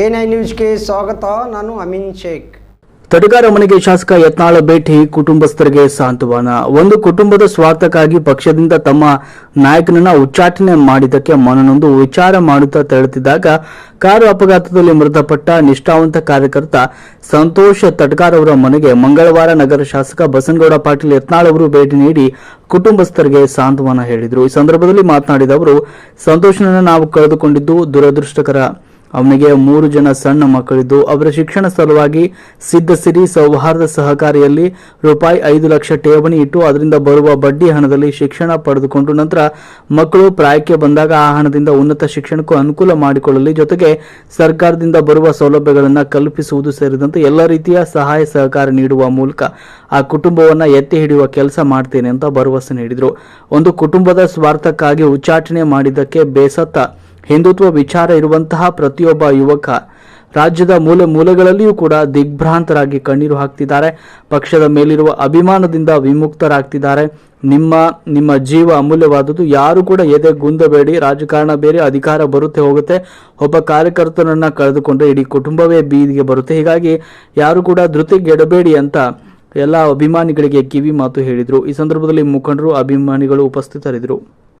A ನ್ಯೂಸ್ಗೆ ಸ್ವಾಗತ, ನಾನು ಅಮಿನ್ ಶೇಖ್. ತಡಗಾರ ಮನೆಗೆ ಶಾಸಕ ಯತ್ನಾಳ ಭೇಟಿ, ಕುಟುಂಬಸ್ಥರಿಗೆ ಸಾಂತ್ವನ. ಒಂದು ಕುಟುಂಬದ ಸ್ವಾರ್ಥಕ್ಕಾಗಿ ಪಕ್ಷದಿಂದ ತಮ್ಮ ನಾಯಕನನ್ನ ಉಚ್ಚಾಟನೆ ಮಾಡಿದ್ದಕ್ಕೆ ಮನನೊಂದು ವಿಚಾರ ಮಾಡುತ್ತಾ ತೆರಳುತ್ತಿದ್ದಾಗ ಕಾರು ಅಪಘಾತದಲ್ಲಿ ಮೃತಪಟ್ಟ ನಿಷ್ಠಾವಂತ ಕಾರ್ಯಕರ್ತ ಸಂತೋಷ್ ತಡ್ಕಾರ್ ಅವರ ಮನೆಗೆ ಮಂಗಳವಾರ ನಗರ ಶಾಸಕ ಬಸನಗೌಡ ಪಾಟೀಲ್ ಯತ್ನಾಳ್ ಅವರು ಭೇಟಿ ನೀಡಿ ಕುಟುಂಬಸ್ಥರಿಗೆ ಸಾಂತ್ವನ ಹೇಳಿದರು. ಈ ಸಂದರ್ಭದಲ್ಲಿ ಮಾತನಾಡಿದ ಅವರು, ಸಂತೋಷನನ್ನು ನಾವು ಕಳೆದುಕೊಂಡಿದ್ದು ದುರದೃಷ್ಟಕರ ಅವನಿಗೆ ಮೂರು ಜನ ಸಣ್ಣ ಮಕ್ಕಳಿದ್ದು, ಅವರ ಶಿಕ್ಷಣ ಸಲುವಾಗಿ ಸಿದ್ಧಸಿರಿ ಸೌಹಾರ್ದ ಸಹಕಾರಿಯಲ್ಲಿ ರೂಪಾಯಿ ಐದು ಲಕ್ಷ ಠೇವಣಿ ಇಟ್ಟು ಅದರಿಂದ ಬರುವ ಬಡ್ಡಿ ಹಣದಲ್ಲಿ ಶಿಕ್ಷಣ ಪಡೆದುಕೊಂಡು ನಂತರ ಮಕ್ಕಳು ಪ್ರಾಯಕ್ಕೆ ಬಂದಾಗ ಆ ಹಣದಿಂದ ಉನ್ನತ ಶಿಕ್ಷಣಕ್ಕೂ ಅನುಕೂಲ ಮಾಡಿಕೊಳ್ಳಲಿ. ಜೊತೆಗೆ ಸರ್ಕಾರದಿಂದ ಬರುವ ಸೌಲಭ್ಯಗಳನ್ನು ಕಲ್ಪಿಸುವುದು ಸೇರಿದಂತೆ ಎಲ್ಲ ರೀತಿಯ ಸಹಾಯ ಸಹಕಾರ ನೀಡುವ ಮೂಲಕ ಆ ಕುಟುಂಬವನ್ನು ಎತ್ತಿ ಹಿಡಿಯುವ ಕೆಲಸ ಮಾಡ್ತೇನೆ ಅಂತ ಭರವಸೆ ನೀಡಿದರು. ಒಂದು ಕುಟುಂಬದ ಸ್ವಾರ್ಥಕ್ಕಾಗಿ ಉಚ್ಚಾಟನೆ ಮಾಡಿದ್ದಕ್ಕೆ ಬೇಸತ್ತ ಹಿಂದುತ್ವ ವಿಚಾರ ಇರುವಂತಹ ಪ್ರತಿಯೊಬ್ಬ ಯುವಕ ರಾಜ್ಯದ ಮೂಲೆ ಮೂಲೆಗಳಲ್ಲಿಯೂ ಕೂಡ ದಿಗ್ಭ್ರಾಂತರಾಗಿ ಕಣ್ಣೀರು ಹಾಕ್ತಿದ್ದಾರೆ. ಪಕ್ಷದ ಮೇಲಿರುವ ಅಭಿಮಾನದಿಂದ ವಿಮುಕ್ತರಾಗ್ತಿದ್ದಾರೆ. ನಿಮ್ಮ ನಿಮ್ಮ ಜೀವ ಅಮೂಲ್ಯವಾದದ್ದು ಯಾರು ಕೂಡ ಎದೆ ಗುಂದಬೇಡಿ. ರಾಜಕಾರಣ ಬೇರೆ, ಅಧಿಕಾರ ಬರುತ್ತೆ ಹೋಗುತ್ತೆ. ಒಬ್ಬ ಕಾರ್ಯಕರ್ತನನ್ನ ಕಳೆದುಕೊಂಡ್ರೆ ಇಡೀ ಕುಟುಂಬವೇ ಬೀದಿಗೆ ಬರುತ್ತೆ. ಹೀಗಾಗಿ ಯಾರು ಕೂಡ ಧೃತಿಗೆಡಬೇಡಿ ಅಂತ ಎಲ್ಲ ಅಭಿಮಾನಿಗಳಿಗೆ ಕಿವಿ ಮಾತು ಹೇಳಿದರು. ಈ ಸಂದರ್ಭದಲ್ಲಿ ಮುಖಂಡರು, ಅಭಿಮಾನಿಗಳು ಉಪಸ್ಥಿತರಿದ್ದರು.